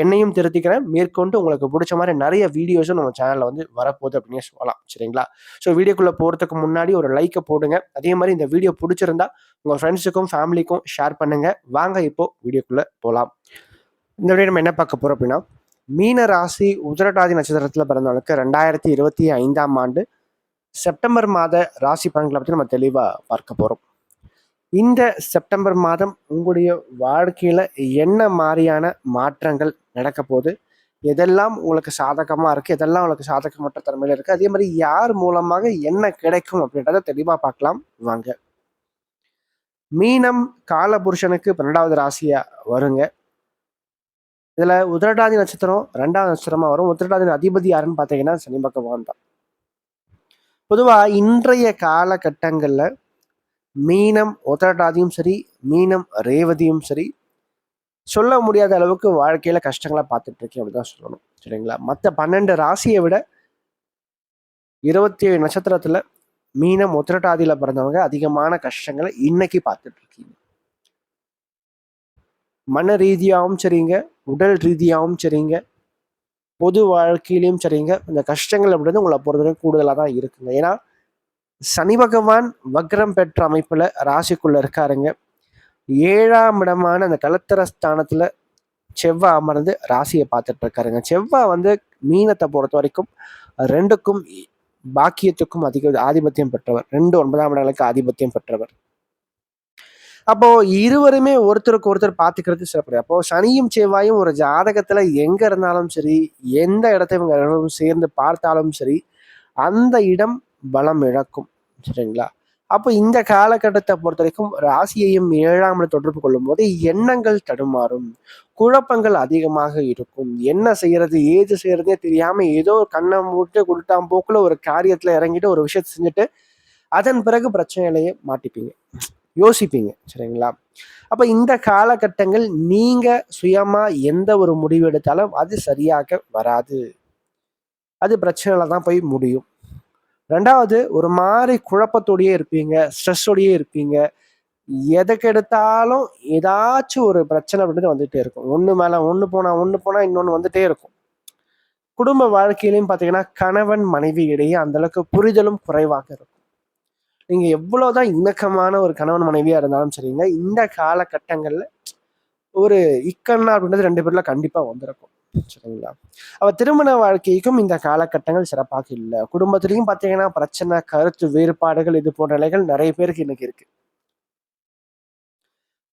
என்னையும் திருத்திக்கிறேன். மேற்கொண்டு உங்களுக்கு பிடிச்ச மாதிரி நிறைய வீடியோஸும் நம்ம சேனலில் வந்து வரப்போகுது அப்படின்னு சொல்லலாம். சரிங்களா? ஸோ வீடியோக்குள்ளே போகிறதுக்கு முன்னாடி ஒரு லைக்கை போடுங்க. அதே மாதிரி இந்த வீடியோ பிடிச்சிருந்தா உங்கள் ஃப்ரெண்ட்ஸுக்கும் ஃபேமிலிக்கும் ஷேர் பண்ணுங்கள் வாங்க இப்போ வீடியோக்குள்ளே போகலாம் இந்த வீடியோ நம்ம என்ன பார்க்க போகிறோம் அப்படின்னா மீன ராசி உதரடாதி நட்சத்திரத்தில் பிறந்தவனுக்கு ரெண்டாயிரத்தி இருபத்தி ஐந்தாம் ஆண்டு செப்டம்பர் மாத ராசி பலன்களை பற்றி நம்ம தெளிவாக பார்க்க போகிறோம் இந்த செப்டம்பர் மாதம் உங்களுடைய வாழ்க்கையில் என்ன மாதிரியான மாற்றங்கள் நடக்க போகுது? எதெல்லாம் உங்களுக்கு சாதகமாக இருக்குது எதெல்லாம் உங்களுக்கு சாதகமற்ற தன்மையில் இருக்குது அதே மாதிரி யார் மூலமாக என்ன கிடைக்கும் அப்படின்றத தெளிவாக பார்க்கலாம். வாங்க. மீனம் காலபுருஷனுக்கு பன்னெண்டாவது ராசியா வருங்க. இதுல உதரடாதி நட்சத்திரம் ரெண்டாவது நட்சத்திரமா வரும். உத்திரட்டாதி அதிபதி யாருன்னு பார்த்தீங்கன்னா சனி பகவான் தான். பொதுவா இன்றைய காலகட்டங்களில் மீனம் உத்தரட்டாதியும் சரி மீனம் ரேவதியும் சரி சொல்ல முடியாத அளவுக்கு வாழ்க்கையில் கஷ்டங்களை பார்த்துட்டு இருக்கேன் அப்படிதான் சொல்லணும். சரிங்களா? மற்ற பன்னெண்டு ராசியை விட இருபத்தி ஏழு நட்சத்திரத்தில் மீனம் உத்திரட்டாதியில் பிறந்தவங்க அதிகமான கஷ்டங்களை இன்னைக்கு பார்த்துட்டு இருக்கீங்க. மன ரீதியாகவும் சரிங்க உடல் ரீதியாகவும் சரிங்க பொது வாழ்க்கையிலையும் சரிங்க. இந்த கஷ்டங்கள் அப்படின்றது உங்களை பொறுத்தவரைக்கும் கூடுதலாக தான் இருக்குங்க. ஏன்னா சனி பகவான் வக்ரம் பெற்ற அமைப்பில் ராசிக்குள்ளே இருக்காருங்க. ஏழாம் இடமான அந்த கலத்தர ஸ்தானத்தில் செவ்வாய் அமர்ந்து ராசியை பார்த்துட்டு இருக்காருங்க. செவ்வாய் வந்து மீனத்தை பொறுத்த வரைக்கும் ரெண்டுக்கும் பாக்கியத்துக்கும் அதிக ஆதிபத்தியம் பெற்றவர். ரெண்டு ஒன்பதாம் இடங்களுக்கு ஆதிபத்தியம் பெற்றவர். அப்போ இருவருமே ஒருத்தருக்கு ஒருத்தர் பார்த்துக்கிறது சிறப்பு அப்போ சனியும் செவ்வாயும் ஒரு ஜாதகத்துல எங்க இருந்தாலும் சரி எந்த இடத்தை இவங்க சேர்ந்து பார்த்தாலும் சரி அந்த இடம் பலம் இழக்கும் சரிங்களா? அப்போ இந்த காலகட்டத்தை பொறுத்த வரைக்கும் ராசியையும் ஏழாம் தொடர்பு கொள்ளும் போது எண்ணங்கள் தடுமாறும் குழப்பங்கள் அதிகமாக இருக்கும். என்ன செய்யறது ஏது செய்யறதே தெரியாம ஏதோ கண்ணை மூட்டு கொடுத்தாம் போக்குல ஒரு காரியத்துல இறங்கிட்டு ஒரு விஷயத்த செஞ்சுட்டு அதன் பிறகு பிரச்சனையிலேயே மாட்டிப்பீங்க. யோசிப்பீங்க சரிங்களா? அப்ப இந்த காலகட்டங்கள் நீங்க சுயமா எந்த ஒரு முடிவு எடுத்தாலும் அது சரியாக வராது. அது பிரச்சனையில தான் போய் முடியும். ரெண்டாவது ஒரு மாதிரி குழப்பத்தோடயே இருப்பீங்க ஸ்ட்ரெஸ்ஸோடயே இருப்பீங்க. எதுக்கு எடுத்தாலும் ஏதாச்சும் ஒரு பிரச்சனை அப்படின்றது வந்துகிட்டே இருக்கும். ஒன்று மேலே ஒன்று போனால் ஒன்று போனால் இன்னொன்று வந்துகிட்டே இருக்கும். குடும்ப வாழ்க்கையிலையும் பார்த்தீங்கன்னா கணவன் மனைவி இடையே அந்தளவுக்கு புரிதலும் குறைவாக இருக்கும். நீங்கள் எவ்வளோதான் இணக்கமான ஒரு கணவன் மனைவியாக இருந்தாலும் சரிங்க இந்த காலகட்டங்களில் ஒரு இக்கண்ணா அப்படின்றது ரெண்டு பேர்ல கண்டிப்பா வந்திருக்கும். சரிங்களா? அவ திருமண வாழ்க்கைக்கும் இந்த காலகட்டங்கள் சிறப்பாக இல்லை. குடும்பத்திலையும் பார்த்தீங்கன்னா பிரச்சனை கருத்து வேறுபாடுகள் இது போன்ற நிலைகள் நிறைய பேருக்கு இன்னைக்கு இருக்கு.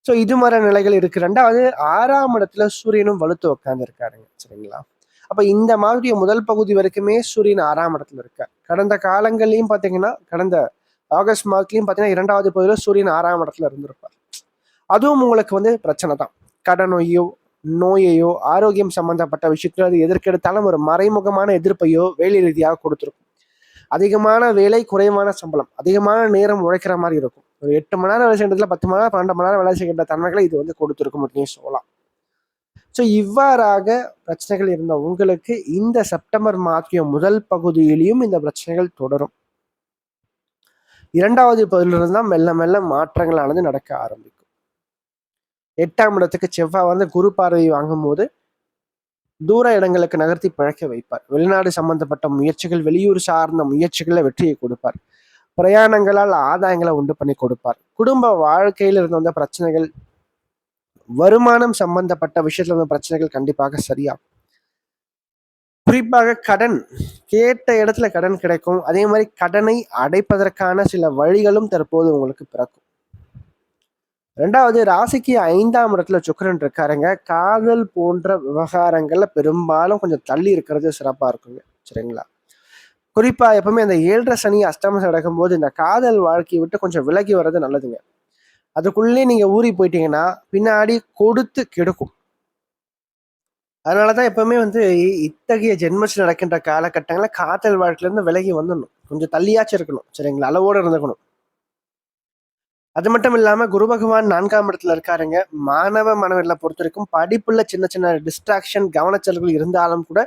ஸோ இது மாதிரி நிலைகள் இருக்கு. ரெண்டாவது ஆறாம் இடத்துல சூரியனும் வலுத்து உட்கார்ந்து இருக்காருங்க சரிங்களா? அப்ப இந்த மாதிரி முதல் பகுதி வரைக்குமே சூரியன் ஆறாம் இடத்துல இருக்கார். கடந்த காலங்கள்லயும் பாத்தீங்கன்னா கடந்த ஆகஸ்ட் மாதத்துலயும் பாத்தீங்கன்னா இரண்டாவது பகுதியில் சூரியன் ஆறாம் இடத்துல இருந்திருப்பார். அதுவும் உங்களுக்கு வந்து பிரச்சனை தான். கடனொய்யோ நோயையோ ஆரோக்கியம் சம்பந்தப்பட்ட விஷயத்துல அது எதற்கெடுத்தாலும் ஒரு மறைமுகமான எதிர்ப்பையோ வேலை ரீதியாக கொடுத்துருக்கும். அதிகமான வேலை குறைவான சம்பளம் அதிகமான நேரம் உழைக்கிற மாதிரி இருக்கும். ஒரு எட்டு மணி நேரம் வேலை செய்யறதுல பத்து மணி நேரம் பன்னெண்டு மணி நேரம் வேலை செய்கின்ற தன்மைகளை இது வந்து கொடுத்துருக்கும் அப்படின்னு சொல்லலாம். ஸோ இவ்வாறாக பிரச்சனைகள் இருந்த உங்களுக்கு இந்த செப்டம்பர் மாதம் முதல் பகுதியிலையும் இந்த பிரச்சனைகள் தொடரும். இரண்டாவது பகுதியிலிருந்து தான் மெல்ல மெல்ல மாற்றங்களானது நடக்க ஆரம்பிக்கும். எட்டாம் இடத்துக்கு செவ்வாய் வந்து குரு பார்வை வாங்கும்போது தூர இடங்களுக்கு நகர்த்தி பிழைக்க வைப்பார். வெளிநாடு சம்பந்தப்பட்ட முயற்சிகள் வெளியூர் சார்ந்த முயற்சிகளை வெற்றியை கொடுப்பார். பிரயாணங்களால் ஆதாயங்களை உண்டு பண்ணி கொடுப்பார். குடும்ப வாழ்க்கையில் இருந்து வந்த பிரச்சனைகள் வருமானம் சம்பந்தப்பட்ட விஷயத்துல இருந்த பிரச்சனைகள் கண்டிப்பாக சரியாகும். குறிப்பாக கடன் கேட்ட இடத்துல கடன் கிடைக்கும். அதே மாதிரி கடனை அடைப்பதற்கான சில வழிகளும் தற்போது உங்களுக்கு பிறக்கும். ரெண்டாவது ராசிக்கு ஐந்தாம் இடத்துல சுக்கரன் இருக்காருங்க. காதல் போன்ற விவகாரங்கள்ல பெரும்பாலும் கொஞ்சம் தள்ளி இருக்கிறது சிறப்பா இருக்குங்க. சரிங்களா? குறிப்பா எப்பவுமே அந்த ஏழரை சனி அஷ்டமம் நடக்கும்போது இந்த காதல் வாழ்க்கையை விட்டு கொஞ்சம் விலகி வர்றது நல்லதுங்க. அதுக்குள்ளே நீங்க ஊறி போயிட்டீங்கன்னா பின்னாடி கொடுத்து கெடுக்கும். அதனாலதான் எப்பவுமே வந்து இத்தகைய ஜென்மத்தில் நடக்கின்ற காலகட்டங்களில் காதல் வாழ்க்கையில இருந்து விலகி வந்துடணும். கொஞ்சம் தள்ளியாச்சும் இருக்கணும். சரிங்களா? அளவோடு இருந்துக்கணும். அது மட்டும் இல்லாமல் குரு பகவான் நான்காம் இடத்துல இருக்காருங்க. மாணவ மாணவர்களை பொறுத்த வரைக்கும் படிப்புல சின்ன சின்ன டிஸ்ட்ராக்ஷன் கவனச்சல்கள் இருந்தாலும் கூட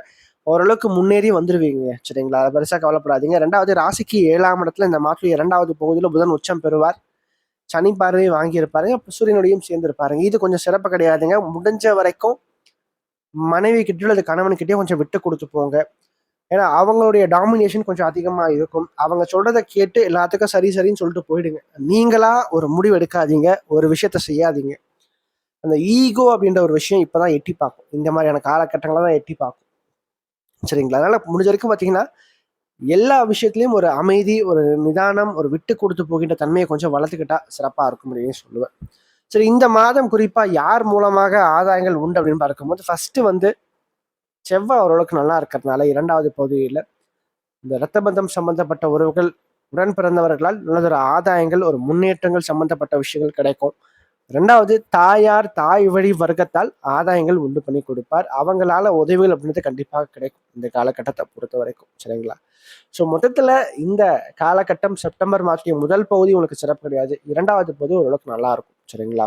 ஓரளவுக்கு முன்னேறி வந்துருவீங்க. சரிங்களா? அதை பெருசாக கவலைப்படாதீங்க. ரெண்டாவது ராசிக்கு ஏழாம் இடத்துல இந்த மாதம் இரண்டாவது பகுதியில் புதன் உச்சம் பெறுவார். சனி பார்வை வாங்கியிருப்பாருங்க அப்போ சூரியனோடையும் சேர்ந்திருப்பாருங்க. இது கொஞ்சம் சிறப்பு கிடையாதுங்க. முடிஞ்ச வரைக்கும் மனைவி கிட்டயோ அல்லது கணவன்கிட்டயோ கொஞ்சம் விட்டு கொடுத்து போங்க. ஏன்னா அவங்களுடைய டாமினேஷன் கொஞ்சம் அதிகமாக இருக்கும். அவங்க சொல்கிறத கேட்டு எல்லாத்துக்கும் சரி சரின்னு சொல்லிட்டு போயிடுங்க. நீங்களாக ஒரு முடிவு எடுக்காதீங்க ஒரு விஷயத்த செய்யாதீங்க. அந்த ஈகோ அப்படின்ற ஒரு விஷயம் இப்போ தான் எட்டி பார்க்கும். இந்த மாதிரியான காலகட்டங்களை தான் எட்டி பார்க்கும். சரிங்களா? அதனால் முடிஞ்ச வரைக்கும் பார்த்தீங்கன்னா எல்லா விஷயத்துலையும் ஒரு அமைதி ஒரு நிதானம் ஒரு விட்டு கொடுத்து போகின்ற தன்மையை கொஞ்சம் வளர்த்துக்கிட்டா சிறப்பாக இருக்கும் அப்படின்னு சொல்லுவேன். சரி இந்த மாதம் குறிப்பாக யார் மூலமாக ஆதாயங்கள் உண்டு அப்படின்னு பார்க்கும்போது ஃபஸ்ட்டு வந்து செவ்வாய் ஓரளவுக்கு நல்லா இருக்கிறதுனால இரண்டாவது பகுதியில் இந்த இரத்த பந்தம் சம்பந்தப்பட்ட உறவுகள் உடன் பிறந்தவர்களால் நல்லதொரு ஆதாயங்கள் ஒரு முன்னேற்றங்கள் சம்பந்தப்பட்ட விஷயங்கள் கிடைக்கும். ரெண்டாவது தாயார் தாய் வழி வர்க்கத்தால் ஆதாயங்கள் உண்டு பண்ணி கொடுப்பார். அவங்களால உதவிகள் அப்படின்றது கண்டிப்பாக கிடைக்கும் இந்த காலகட்டத்தை பொறுத்த வரைக்கும் சரிங்களா? ஸோ மொத்தத்தில் இந்த காலகட்டம் செப்டம்பர் மாதத்தின் முதல் பகுதி உங்களுக்கு சிறப்பு கிடையாது. இரண்டாவது பகுதி ஓரளவுக்கு நல்லா இருக்கும் சரிங்களா?